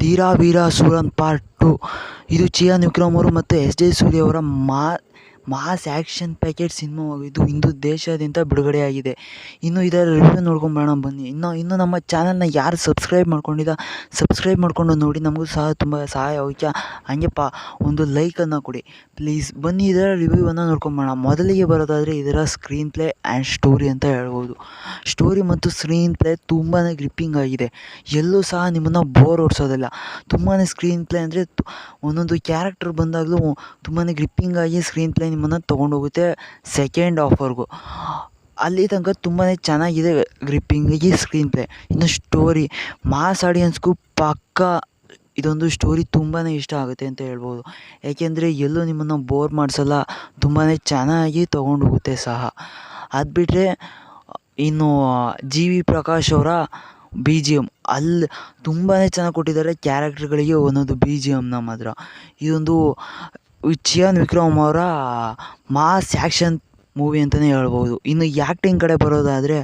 ಧೀರ ವೀರ suran part two. ಇದು ಚಿಯಾನ್ ವಿಕ್ರಮ್ ಅವರು ಮತ್ತು ಎಸ್ ಜೆ ಸೂರ್ಯ ಅವರ ಮಾ, ಮಾಸ್ ಆ್ಯಕ್ಷನ್ ಪ್ಯಾಕೆಟ್ ಸಿನಿಮಾವಾಗಿದ್ದು ಇಂದು ದೇಶಾದ್ಯಂತ ಬಿಡುಗಡೆಯಾಗಿದೆ. ಇನ್ನು ಇದರ ರಿವ್ಯೂ ನೋಡ್ಕೊಂಬರೋಣ ಬನ್ನಿ. ಇನ್ನು ಇನ್ನು ನಮ್ಮ ಚಾನಲ್ನ ಯಾರು ಸಬ್ಸ್ಕ್ರೈಬ್ ಮಾಡ್ಕೊಂಡಿದ್ದ ಸಬ್ಸ್ಕ್ರೈಬ್ ಮಾಡಿಕೊಂಡು ನೋಡಿ, ನಮಗೂ ಸಹ ತುಂಬ ಸಹಾಯ ಆಗುತ್ತೆ ಹಂಗೆಪ್ಪ, ಒಂದು ಲೈಕನ್ನು ಕೊಡಿ. ಪ್ಲೀಸ್ ಬನ್ನಿ, ಇದರ ರಿವ್ಯೂವನ್ನು ನೋಡ್ಕೊಂಬರೋಣ ಮೊದಲಿಗೆ ಬರೋದಾದರೆ ಇದರ ಸ್ಕ್ರೀನ್ ಪ್ಲೇ ಆ್ಯಂಡ್ ಸ್ಟೋರಿ ಅಂತ ಹೇಳ್ಬೋದು. ಸ್ಟೋರಿ ಮತ್ತು ಸ್ಕ್ರೀನ್ ಪ್ಲೇ ತುಂಬಾ ಗ್ರಿಪ್ಪಿಂಗ್ ಆಗಿದೆ. ಎಲ್ಲೂ ಸಹ ನಿಮ್ಮನ್ನು ಬೋರ್ ಓಡಿಸೋದಿಲ್ಲ. ತುಂಬಾ ಸ್ಕ್ರೀನ್ ಪ್ಲೇ ಅಂದರೆ ಒಂದೊಂದು ಕ್ಯಾರೆಕ್ಟರ್ ಬಂದಾಗಲೂ ತುಂಬಾ ಗ್ರಿಪ್ಪಿಂಗ್ ಆಗಿ ಸ್ಕ್ರೀನ್ ಪ್ಲೇ ನಿಮ್ಮನ್ನು ತೊಗೊಂಡೋಗುತ್ತೆ ಸೆಕೆಂಡ್ ಆಫರ್ಗೂ ಅಲ್ಲಿ ತನಕ ತುಂಬಾ ಚೆನ್ನಾಗಿದೆ ಗ್ರಿಪ್ಪಿಂಗಾಗಿ ಸ್ಕ್ರೀನ್ ಪ್ಲೇ ಇನ್ನು ಸ್ಟೋರಿ ಮಾಸ್ ಆಡಿಯನ್ಸ್ಗೂ ಪಕ್ಕ ಇದೊಂದು ಸ್ಟೋರಿ ತುಂಬಾ ಇಷ್ಟ ಆಗುತ್ತೆ ಅಂತ ಹೇಳ್ಬೋದು. ಏಕೆಂದರೆ ಎಲ್ಲೂ ನಿಮ್ಮನ್ನು ಬೋರ್ ಮಾಡಿಸಲ್ಲ ತುಂಬಾ ಚೆನ್ನಾಗಿ ತೊಗೊಂಡೋಗುತ್ತೆ ಸಹ. ಅದು ಬಿಟ್ಟರೆ ಇನ್ನು ಜಿ ವಿ ಪ್ರಕಾಶ್ ಅವರ ಬಿ ಜಿ ಎಂ ಅಲ್ಲಿ ತುಂಬಾ ಚೆನ್ನಾಗಿ ಕೊಟ್ಟಿದ್ದಾರೆ ಕ್ಯಾರೆಕ್ಟ್ರ್ಗಳಿಗೆ ಒಂದೊಂದು ಬಿ ಜಿ ಎಮ್ನ ಮಾತ್ರ. ಇದೊಂದು ಚಿಯಾನ್ ವಿಕ್ರಮ್ ಅವರ ಮಾಸ್ ಆ್ಯಕ್ಷನ್ ಮೂವಿ ಅಂತಲೇ ಹೇಳ್ಬೋದು. ಇನ್ನು ಆ್ಯಕ್ಟಿಂಗ್ ಕಡೆ ಬರೋದಾದರೆ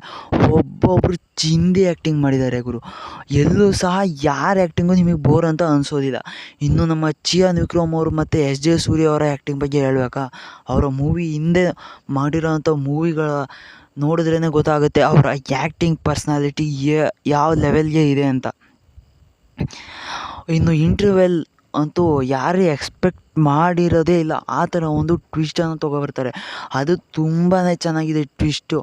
ಒಬ್ಬೊಬ್ಬರು ಚಿಂದಿ ಆ್ಯಕ್ಟಿಂಗ್ ಮಾಡಿದ್ದಾರೆ ಗುರು. ಎಲ್ಲೂ ಸಹ ಯಾರ ಆ್ಯಕ್ಟಿಂಗು ನಿಮಗೆ ಬೋರ್ ಅಂತ ಅನಿಸೋದಿಲ್ಲ. ಇನ್ನು, ನಮ್ಮ ಚಿಯಾನ್ ವಿಕ್ರಮ್ ಅವರು ಮತ್ತು ಎಸ್ ಜೆ ಸೂರ್ಯ ಅವರ ಆ್ಯಕ್ಟಿಂಗ್ ಬಗ್ಗೆ ಹೇಳ್ಬೇಕಾ? ಅವರ ಮೂವಿ ಹಿಂದೆ ಮಾಡಿರೋವಂಥ ಮೂವಿಗಳ ನೋಡಿದ್ರೇ ಗೊತ್ತಾಗುತ್ತೆ ಅವರ ಆ್ಯಕ್ಟಿಂಗ್ ಪರ್ಸ್ನಾಲಿಟಿ ಯಾವ ಲೆವೆಲ್ಗೆ ಇದೆ ಅಂತ. ಇನ್ನು ಇಂಟರ್ವೆಲ್ ಅಂತೂ ಯಾರೇ ಎಕ್ಸ್ಪೆಕ್ಟ್ ಮಾಡಿರೋದೇ ಇಲ್ಲ, ಆ ಥರ ಒಂದು ಟ್ವಿಸ್ಟನ್ನು ತೊಗೊಬರ್ತಾರೆ ಅದು ತುಂಬಾ ಚೆನ್ನಾಗಿದೆ ಟ್ವಿಸ್ಟು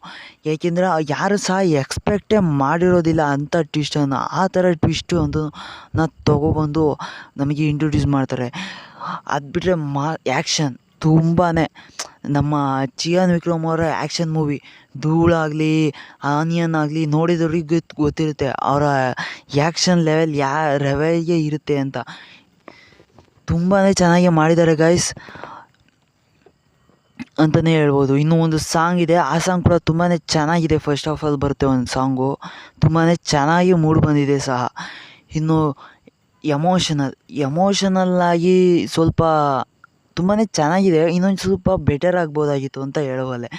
ಏಕೆಂದರೆ ಯಾರು ಸಹ ಎಕ್ಸ್ಪೆಕ್ಟೇ ಮಾಡಿರೋದಿಲ್ಲ ಅಂಥ ಟ್ವಿಸ್ಟನ್ನು ಆ ಥರ ಟ್ವಿಸ್ಟು ಅಂತ ನ ತೊಗೊಬಂದು ನಮಗೆ ಇಂಟ್ರೊಡ್ಯೂಸ್ ಮಾಡ್ತಾರೆ. ಅದು ಬಿಟ್ಟರೆ ಮಾ ಆ್ಯಕ್ಷನ್ ತುಂಬಾ ನಮ್ಮ ಚಿಯಾನ್ ವಿಕ್ರಮ್ ಅವರ ಆ್ಯಕ್ಷನ್ ಮೂವಿ, ಧೂಳಾಗಲಿ ಆನಿಯನ್ ಆಗಲಿ ನೋಡಿದವ್ರಿಗೆ ಗೊತ್ತಿರುತ್ತೆ ಅವರ ಆ್ಯಕ್ಷನ್ ಲೆವೆಲ್ ಯಾ ರೆವೆಲ್ಗೆ ಇರುತ್ತೆ ಅಂತ. ತುಂಬಾ ಚೆನ್ನಾಗಿ ಮಾಡಿದ್ದಾರೆ ಗೈಸ್ ಅಂತಲೇ ಹೇಳ್ಬೋದು. ಇನ್ನೂ ಒಂದು ಸಾಂಗ್ ಇದೆ, ಆ ಸಾಂಗ್ ಕೂಡ ತುಂಬಾ ಚೆನ್ನಾಗಿದೆ. ಫಸ್ಟ್ ಆಫ್ ಆಲ್ ಬರುತ್ತೆ ಒಂದು ಸಾಂಗು. ತುಂಬಾ ಚೆನ್ನಾಗಿ ಮೂಡ್ ಬಂದಿದೆ ಸಹ. ಇನ್ನು ಎಮೋಷನಲ್, ಎಮೋಷನಲ್ಲಾಗಿ ಸ್ವಲ್ಪ ತುಂಬಾ ಚೆನ್ನಾಗಿದೆ. ಇನ್ನೊಂದು ಸ್ವಲ್ಪ ಬೆಟರ್ ಆಗ್ಬೋದಾಗಿತ್ತು ಅಂತ ಹೇಳಬಲ್ಲೆ.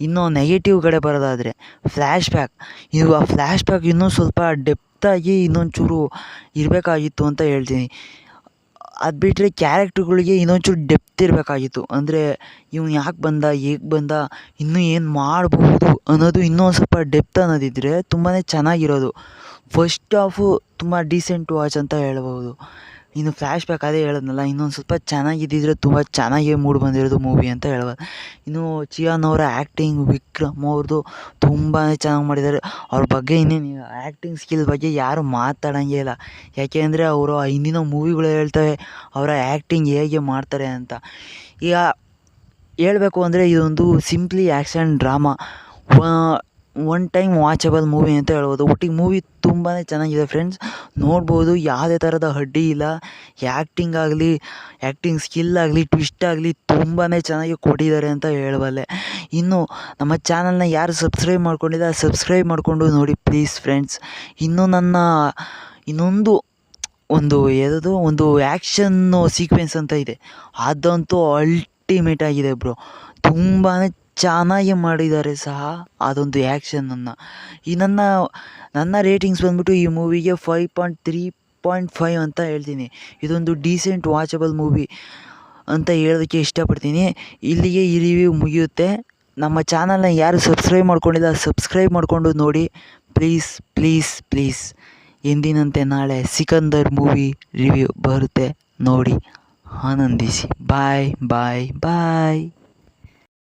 ಇನ್ನು ನೆಗೆಟಿವ್ ಕಡೆ ಬರೋದಾದರೆ ಫ್ಲ್ಯಾಶ್ ಬ್ಯಾಕ್ ಇದು ಆ ಫ್ಲ್ಯಾಶ್ ಬ್ಯಾಕ್ ಇನ್ನೂ ಸ್ವಲ್ಪ ಡೆಪ್ತಾಗಿ ಇನ್ನೊಂಚೂರು ಇರಬೇಕಾಗಿತ್ತು ಅಂತ ಹೇಳ್ತೀನಿ. ಅದು ಬಿಟ್ಟರೆ ಕ್ಯಾರೆಕ್ಟ್ರ್ಗಳಿಗೆ ಇನ್ನೊಂಚೂರು ಡೆಪ್ತ್ ಇರಬೇಕಾಗಿತ್ತು. ಅಂದರೆ ಇವ್ನು ಯಾಕೆ ಬಂದ, ಹೇಗೆ ಬಂದ, ಇನ್ನೂ ಏನು ಮಾಡಬಹುದು ಅನ್ನೋದು ಇನ್ನೂ ಸ್ವಲ್ಪ ಡೆಪ್ತ್ ಅನ್ನೋದಿದ್ದರೆ ತುಂಬಾ ಚೆನ್ನಾಗಿರೋದು. ಫಸ್ಟ್ ಆಫು ತುಂಬ ಡೀಸೆಂಟ್ ವಾಚ್ ಅಂತ ಹೇಳ್ಬೋದು ಇನ್ನು ಫ್ಲ್ಯಾಶ್ ಬ್ಯಾಕ್ ಅದೇ ಹೇಳಿದ್ನಲ್ಲ, ಇನ್ನೊಂದು ಸ್ವಲ್ಪ ಚೆನ್ನಾಗಿದ್ದಿದ್ರೆ ತುಂಬ ಚೆನ್ನಾಗಿ ಮೂಡ್ ಬಂದಿರೋದು ಮೂವಿ ಅಂತ ಹೇಳ್ಬೋದು. ಇನ್ನು ಚಿಯಾನ್ ಅವರ ಆ್ಯಕ್ಟಿಂಗ್ ವಿಕ್ರಮ್ ಅವ್ರದ್ದು ತುಂಬಾ ಚೆನ್ನಾಗಿ ಮಾಡಿದ್ದಾರೆ. ಅವ್ರ ಬಗ್ಗೆ ಇನ್ನೇನು ಆ್ಯಕ್ಟಿಂಗ್ ಸ್ಕಿಲ್ ಬಗ್ಗೆ ಯಾರು ಮಾತಾಡೋಂಗೇ ಇಲ್ಲ. ಯಾಕೆಂದರೆ ಅವರು ಹಿಂದಿನ ಮೂವಿಗಳು ಹೇಳ್ತವೆ, ಅವರ ಆ್ಯಕ್ಟಿಂಗ್ ಹೇಗೆ ಮಾಡ್ತಾರೆ ಅಂತ. ಈಗ ಹೇಳಬೇಕು ಅಂದರೆ ಇದೊಂದು simply action drama one time watchable movie ಅಂತ ಹೇಳ್ಬೋದು. ಒಟ್ಟಿಗೆ ಮೂವಿ ತುಂಬಾ ಚೆನ್ನಾಗಿದೆ ಫ್ರೆಂಡ್ಸ್ ನೋಡ್ಬೋದು, ಯಾವುದೇ ಥರದ ಅಡ್ಡಿ ಇಲ್ಲ. ಆ್ಯಕ್ಟಿಂಗ್ ಆಗಲಿ ಆ್ಯಕ್ಟಿಂಗ್ ಸ್ಕಿಲ್ ಆಗಲಿ ಟ್ವಿಸ್ಟ್ ಆಗಲಿ ತುಂಬಾ ಚೆನ್ನಾಗಿ ಕೊಟ್ಟಿದ್ದಾರೆ ಅಂತ ಹೇಳಬಲ್ಲೆ. ಇನ್ನು ನಮ್ಮ ಚಾನಲ್ನ ಯಾರು ಸಬ್ಸ್ಕ್ರೈಬ್ ಮಾಡ್ಕೊಂಡಿಲ್ಲ ಸಬ್ಸ್ಕ್ರೈಬ್ ಮಾಡಿಕೊಂಡು ನೋಡಿ ಪ್ಲೀಸ್ ಫ್ರೆಂಡ್ಸ್ ಇನ್ನು ನನ್ನ ಇನ್ನೊಂದು ಒಂದು ಯಾವುದು ಒಂದು ಆ್ಯಕ್ಷನ್ನು ಸೀಕ್ವೆನ್ಸ್ ಅಂತ ಇದೆ. ಅದಂತೂ ಅಲ್ಟಿಮೇಟ್ ಆಗಿದೆ ಬ್ರೋ ತುಂಬಾ ಚೆನ್ನಾಗಿ ಮಾಡಿದ್ದಾರೆ ಸಹ. ಅದೊಂದು ಆ್ಯಕ್ಷನನ್ನು ಈ ನನ್ನ ನನ್ನ ರೇಟಿಂಗ್ಸ್ ಬಂದ್ಬಿಟ್ಟು ಈ ಮೂವಿಗೆ five point three point five ಅಂತ ಹೇಳ್ತೀನಿ. ಇದೊಂದು ಡೀಸೆಂಟ್ ವಾಚಬಲ್ ಮೂವಿ ಅಂತ ಹೇಳೋದಕ್ಕೆ ಇಷ್ಟಪಡ್ತೀನಿ. ಇಲ್ಲಿಗೆ ಈ ರಿವ್ಯೂ ಮುಗಿಯುತ್ತೆ. ನಮ್ಮ ಚಾನಲ್ನ ಯಾರು ಸಬ್ಸ್ಕ್ರೈಬ್ ಮಾಡ್ಕೊಂಡಿಲ್ಲ ಸಬ್ಸ್ಕ್ರೈಬ್ ಮಾಡಿಕೊಂಡು ನೋಡಿ. ಪ್ಲೀಸ್ ಪ್ಲೀಸ್ ಪ್ಲೀಸ್ ಎಂದಿನಂತೆ ನಾಳೆ ಸಿಕಂದರ್ ಮೂವಿ ರಿವ್ಯೂ ಬರುತ್ತೆ ನೋಡಿ. ಆನಂದಿಸಿ. ಬಾಯ್ ಬಾಯ್ ಬಾಯ್